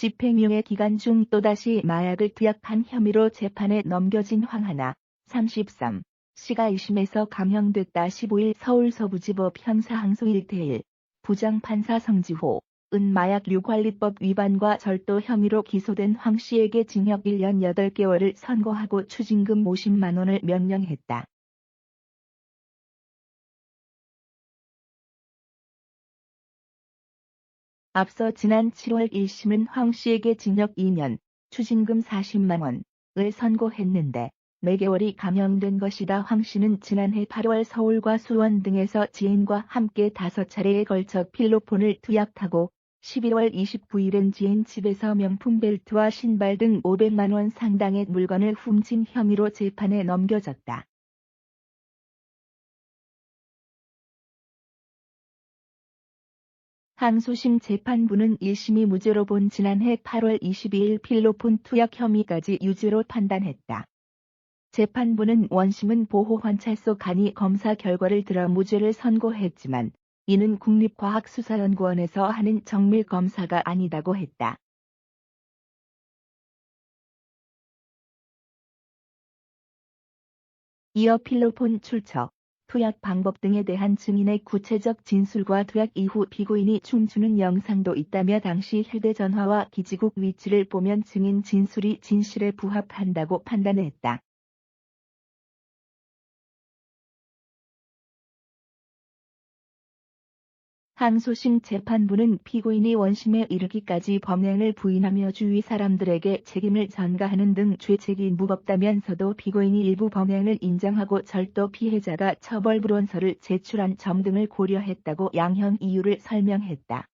집행유예 기간 중 또다시 마약을 투약한 혐의로 재판에 넘겨진 황하나 33 씨가 1심에서 감형됐다 15일 서울 서부지법 형사 항소 1대1 부장판사 성지호 은 마약류관리법 위반과 절도 혐의로 기소된 황 씨에게 징역 1년 8개월을 선고하고 추징금 50만 원을 명령했다. 앞서 지난 7월 1심은 황 씨에게 징역 2년, 추징금 40만 원을 선고했는데 4개월이 감형된 것이다. 황 씨는 지난해 8월 서울과 수원 등에서 지인과 함께 5차례에 걸쳐 필로폰을 투약하고 11월 29일엔 지인 집에서 명품 벨트와 신발 등 500만 원 상당의 물건을 훔친 혐의로 재판에 넘겨졌다. 항소심 재판부는 1심이 무죄로 본 지난해 8월 22일 필로폰 투약 혐의까지 유죄로 판단했다. 재판부는 원심은 보호환찰소 간이 검사 결과를 들어 무죄를 선고했지만 이는 국립과학수사연구원에서 하는 정밀 검사가 아니다고 했다. 이어 필로폰 출처, 투약 방법 등에 대한 증인의 구체적 진술과 투약 이후 피고인이 춤추는 영상도 있다며 당시 휴대전화와 기지국 위치를 보면 증인 진술이 진실에 부합한다고 판단했다. 항소심 재판부는 피고인이 원심에 이르기까지 범행을 부인하며 주위 사람들에게 책임을 전가하는 등 죄책이 무겁다면서도 피고인이 일부 범행을 인정하고 절도 피해자가 처벌 불원서를 제출한 점 등을 고려했다고 양형 이유를 설명했다.